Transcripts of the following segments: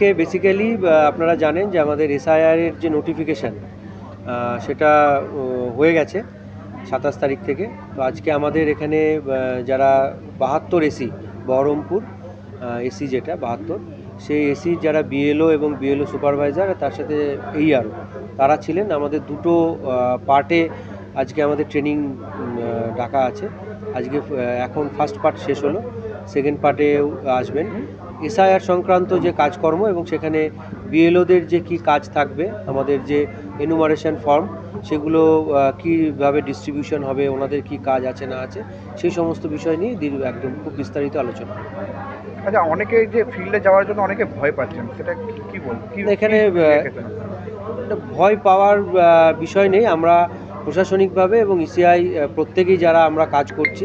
কে basically আপনারা জানেন যে আমাদের এসআইআর এর যে নোটিফিকেশান সেটা হয়ে গেছে সাতাশ তারিখ থেকে। তো আজকে আমাদের এখানে যারা বাহাত্তর এসি বহরমপুর এসি যেটা, বাহাত্তর, সেই এসি যারা বিএলও এবং বিএলও সুপারভাইজার তার সাথে এই এইআরও তারা ছিলেন আমাদের দুটো পার্টে আজকে আমাদের ট্রেনিং ডাকা আছে। আজকে এখন ফার্স্ট পার্ট শেষ হলো। সেকেন্ড পার্টেও আসবেন। এসআইআর সংক্রান্ত যে কাজকর্ম এবং সেখানে বিএলওদের যে কি কাজ থাকবে আমাদের যে এনুমারেশন ফর্ম সেগুলো কীভাবে ডিস্ট্রিবিউশন হবে ওনাদের কি কাজ আছে না আছে সেই সমস্ত বিষয় নিয়ে দীর্ঘ একদম খুব বিস্তারিত আলোচনা আচ্ছা অনেকে যে ফিল্ডে যাওয়ার জন্য অনেকে ভয় পাচ্ছেন সেটা কি- বল এখানে, ভয় পাওয়ার বিষয় নেই। আমরা প্রশাসনিকভাবে এবং ইসিআই প্রত্যেকেই যারা আমরা কাজ করছি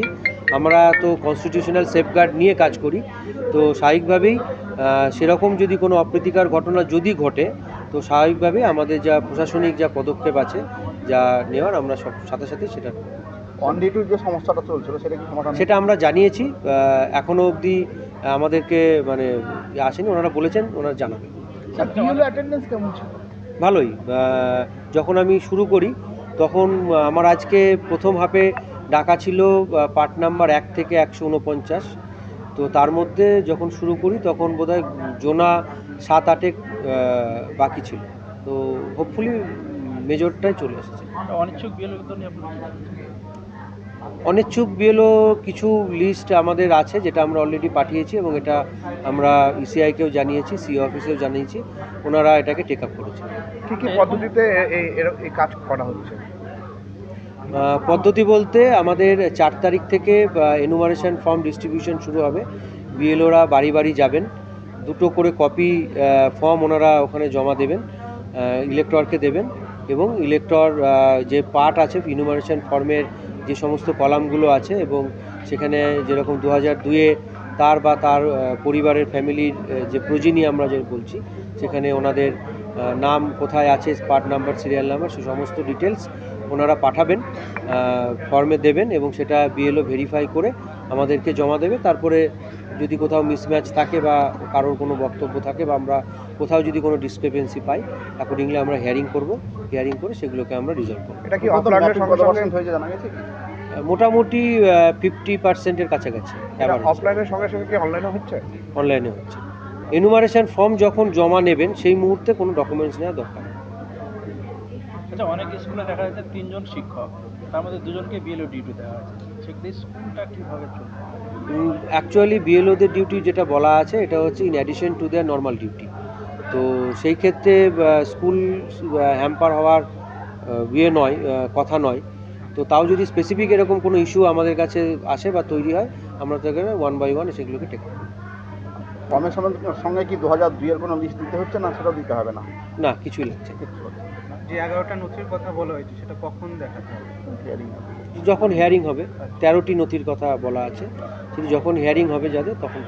আমরা তো কনস্টিটিউশনাল সেফগার্ড নিয়ে কাজ করি। তো স্বাভাবিকভাবেই সেরকম যদি কোনো অপ্রীতিকর ঘটনা যদি ঘটে তো স্বাভাবিকভাবেই আমাদের যা প্রশাসনিক যা পদক্ষেপ আছে যা নেওয়ার আমরা সব সাথে সাথে সেটা অন ডিউটির যে সমস্যাটা চলছিল সেটা কি সমাধান সেটা আমরা জানিয়েছি আহ, এখনও অবধি আমাদেরকে মানে আসেনি ওনারা বলেছেন ওনারা জানাবেন। অ্যাটেন্ডেন্স কেমন ছিল? ভালোই যখন আমি শুরু করি তখন আমার আজকে প্রথম হাফে ডাকা ছিল পার্ট নাম্বার এক থেকে একশো উনপঞ্চাশ তো তার মধ্যে যখন শুরু করি তখন বোধহয় জোনা সাত আটেক বাকি ছিল। তো হোপফুলি মেজরটাই চলে এসেছে। অনিচ্ছুক বিএলও অনিচ্ছুক বিএলও কিছু লিস্ট আমাদের আছে যেটা আমরা অলরেডি পাঠিয়েছি এবং এটা আমরা ইসিআইকেও জানিয়েছি সি অফিসেও জানিয়েছি। ওনারা এটাকে টেক আপ করেছে। কি কি পদ্ধতিতে এই কাজ করা হচ্ছে? পদ্ধতি বলতে আমাদের চার তারিখ থেকে এনুমারেশন ফর্ম ডিস্ট্রিবিউশন শুরু হবে। বিএলওরা বাড়ি বাড়ি যাবেন। দুটো করে কপি ফর্ম ওনারা ওখানে জমা দেবেন ইলেকটরকে দেবেন এবং ইলেকটর যে পার্ট আছে ইনুমারেশন ফর্মের যে সমস্ত কলামগুলো আছে এবং সেখানে যেরকম দু হাজার দুয়ে তার বা তার পরিবারের ফ্যামিলির যে প্রজিনি আমরা যে বলছি, সেখানে ওনাদের নাম কোথায় আছে পার্ট নাম্বার সিরিয়াল নাম্বার সে সমস্ত ডিটেলস ওনারা পাঠাবেন ফর্মে দেবেন এবং সেটা বিএলও ভেরিফাই করে আমাদেরকে জমা দেবে। তারপরে যদি কোথাও মিসম্যাচ থাকে বা কারোর কোনো বক্তব্য থাকে বা আমরা কোথাও যদি কোনো ডিসক্রিপেন্সি পাই অ্যাকর্ডিংলি আমরা হিয়ারিং করব। হিয়ারিং করে সেগুলোকে আমরা রিজলভ করব। এটা কি মোটামুটি ফিফটি পার্সেন্টের কাছাকাছি। অফলাইনের সঙ্গে সঙ্গে কি অনলাইনে হচ্ছে? অনলাইনে হচ্ছে। এনুমারেশন ফর্ম যখন জমা নেবেন সেই মুহূর্তে কোনো ডকুমেন্টস নেওয়া দরকার। আচ্ছা অনেক স্কুলে দেখা যাচ্ছে তিনজন শিক্ষক তার মধ্যে দুজনকে বিএলও ডিউটি দেওয়া আছে সেক্ষেত্রে স্কুলটা কীভাবে চলবে? অ্যাকচুয়ালি বিএলওদের ডিউটি যেটা বলা আছে এটা হচ্ছে in addition to their normal duty তো সেই ক্ষেত্রে স্কুল হ্যাম্পার হওয়ার ইয়ে নয় কথা নয়। তো তাও যদি স্পেসিফিক এরকম কোনো ইস্যু আমাদের কাছে আসে বা তৈরি হয় আমরা তাকে ওয়ান বাই ওয়ান সেগুলোকে টেক ফর্মের সঙ্গে সঙ্গে কি দু হাজার দুইয়ের কোনো লিস্ট দিতে হচ্ছে না? সেটাও দিতে হবে না? না কিছুই লাগছে। যে এগারোটা নথির কথা বলা হয়েছে, সেটা কখন দেখা যখন হিয়ারিং হবে, তেরোটি নথির কথা বলা আছে। কিন্তু যখন হিয়ারিং হবে যাদের, তখন